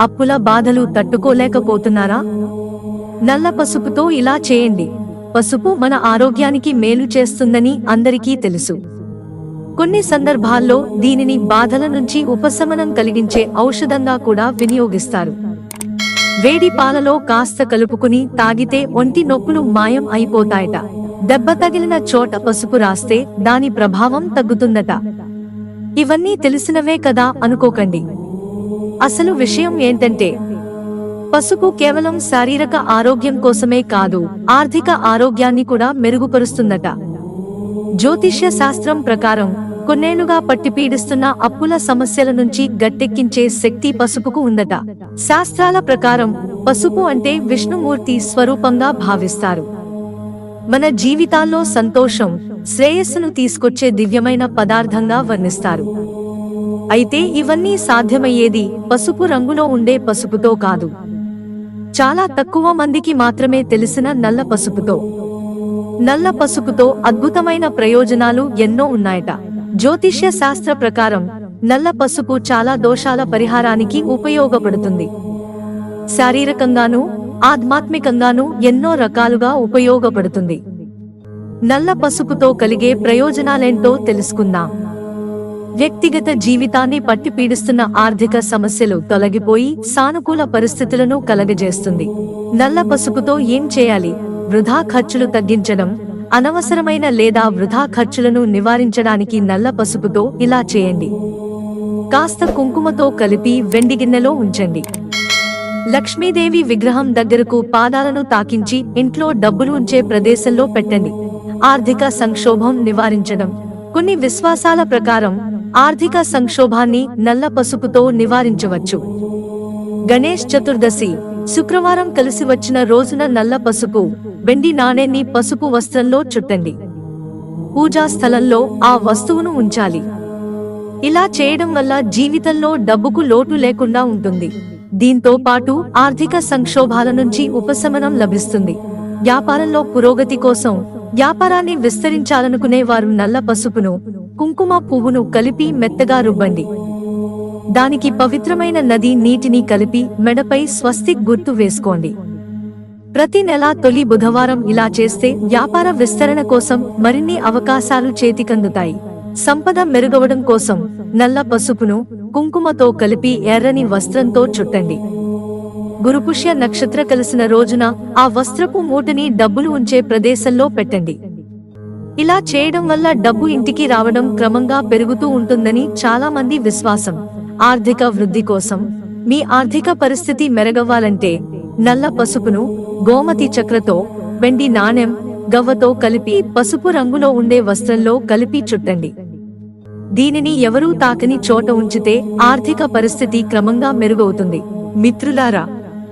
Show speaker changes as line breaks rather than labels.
అప్పుల బాధలు తట్టుకోలేకపోతున్నారా? నల్ల పసుపుతో ఇలా చేయండి. పసుపు మన ఆరోగ్యానికి మేలు చేస్తుందని అందరికీ తెలుసు. కొన్ని సందర్భాల్లో దీనిని బాధల నుంచి ఉపశమనం కలిగించే ఔషధంగా కూడా వినియోగిస్తారు. వేడి పాలలో కాస్త కలుపుకుని తాగితే ఒంటి నొప్పులు మాయం అయిపోతాయట. దెబ్బ తగిలిన చోట పసుపు రాస్తే దాని ప్రభావం తగ్గుతుందట. ఇవన్నీ తెలిసినవే కదా అనుకోకండి. అసలు విషయం ఏంటంటే పసుపు కేవలం శారీరక ఆరోగ్యం కోసమే కాదు ఆర్థిక ఆరోగ్యాన్ని కూడా మెరుగుపరుస్తుందట. జ్యోతిష్య శాస్త్రం ప్రకారం కొన్నేళ్ళుగా పట్టిపీడిస్తున్న అప్పుల సమస్యల నుంచి గట్టెక్కించే శక్తి పసుపుకు ఉందట. శాస్త్రాల ప్రకారం పసుపు అంటే విష్ణుమూర్తి స్వరూపంగా భావిస్తారు. మన జీవితాల్లో సంతోషం శ్రేయస్సును తీసుకొచ్చే దివ్యమైన పదార్థంగా వర్ణిస్తారు. అయితే ఇవన్నీ సాధ్యమయ్యేది పసుపు రంగులో ఉండే పసుపుతో కాదు. చాలా తక్కువ మందికి మాత్రమే తెలిసిన నల్ల పసుపుతో. నల్ల పసుపుతో అద్భుతమైన ప్రయోజనాలు ఎన్నో ఉన్నాయట. జ్యోతిష్య శాస్త్ర ప్రకారం నల్ల పసుపు చాలా దోషాల పరిహారానికి ఉపయోగపడుతుంది. శారీరకంగానూ ఆధ్యాత్మికంగానూ ఎన్నో రకాలుగా ఉపయోగపడుతుంది. నల్ల పసుపుతో కలిగే ప్రయోజనాలేంటో తెలుసుకుందాం. వ్యక్తిగత జీవితాన్ని పట్టిపీడిస్తున్న ఆర్థిక సమస్యలు తొలగిపోయి సానుకూల పరిస్థితులను కలగజేస్తుంది. నల్ల పసుపుతో ఏం చేయాలి? వృధా ఖర్చులు తగ్గించడం అనవసరమైన లేదా వృధా ఖర్చులను నివారించడానికి నల్ల పసుపుతో ఇలా చేయండి. కాస్త కుంకుమతో కలిపి వెండి గిన్నెలో ఉంచండి. లక్ష్మీదేవి విగ్రహం దగ్గరకు పాదాలను తాకించి ఇంట్లో డబ్బులు ఉంచే ప్రదేశంలో పెట్టండి. ఆర్థిక సంక్షోభం నివారించడం. కొన్ని విశ్వాసాల ప్రకారం ఆర్థిక సంక్షోభాన్ని నల్ల పసుపుతో నివారించవచ్చు. గణేష్ చతుర్దశి శుక్రవారం కలిసి వచ్చిన రోజున నల్ల పసుపు వెండి నాణేన్ని పసుపు వస్త్రంలో చుట్టండి. పూజా స్థలంలో ఆ వస్తువును ఉంచాలి. ఇలా చేయడం వల్ల జీవితంలో డబ్బుకు లోటు లేకుండా ఉంటుంది. దీంతో పాటు ఆర్థిక సంక్షోభాల నుంచి ఉపశమనం లభిస్తుంది. వ్యాపారంలో పురోగతి కోసం వ్యాపారాన్ని విస్తరించాలనుకునే వారు నల్ల పసుపును కుంకుమ పువ్వును కలిపి మెత్తగా రుబ్బండి. దానికి పవిత్రమైన నది నీటిని కలిపి మెడపై స్వస్తిక్ గుర్తు వేసుకోండి. ప్రతి నెల తొలి బుధవారం ఇలా చేస్తే వ్యాపార విస్తరణ కోసం మరిన్ని అవకాశాలు చేతికందుతాయి. సంపద మెరుగవడం కోసం నల్ల పసుపును కుంకుమతో కలిపి ఎర్రని వస్త్రంతో చుట్టండి. గురుపుష్య నక్షత్ర కలిసిన రోజున ఆ వస్త్రపు మూటని డబ్బులు ఉంచే ప్రదేశంలో పెట్టండి. ఇలా చేయడం వల్ల డబ్బు ఇంటికి రావడం క్రమంగా పెరుగుతూ ఉంటుందని చాలా మంది విశ్వాసం. ఆర్థిక వృద్ధి కోసం మీ ఆర్థిక పరిస్థితి మెరగవ్వాలంటే నల్ల పసుపును గోమతి చక్రతో వెండి నాణెం గవ్వతో కలిపి పసుపు రంగులో ఉండే వస్త్రంలో కలిపి చుట్టండి. దీనిని ఎవరూ తాకని చోట ఉంచితే ఆర్థిక పరిస్థితి క్రమంగా మెరుగవుతుంది. మిత్రులారా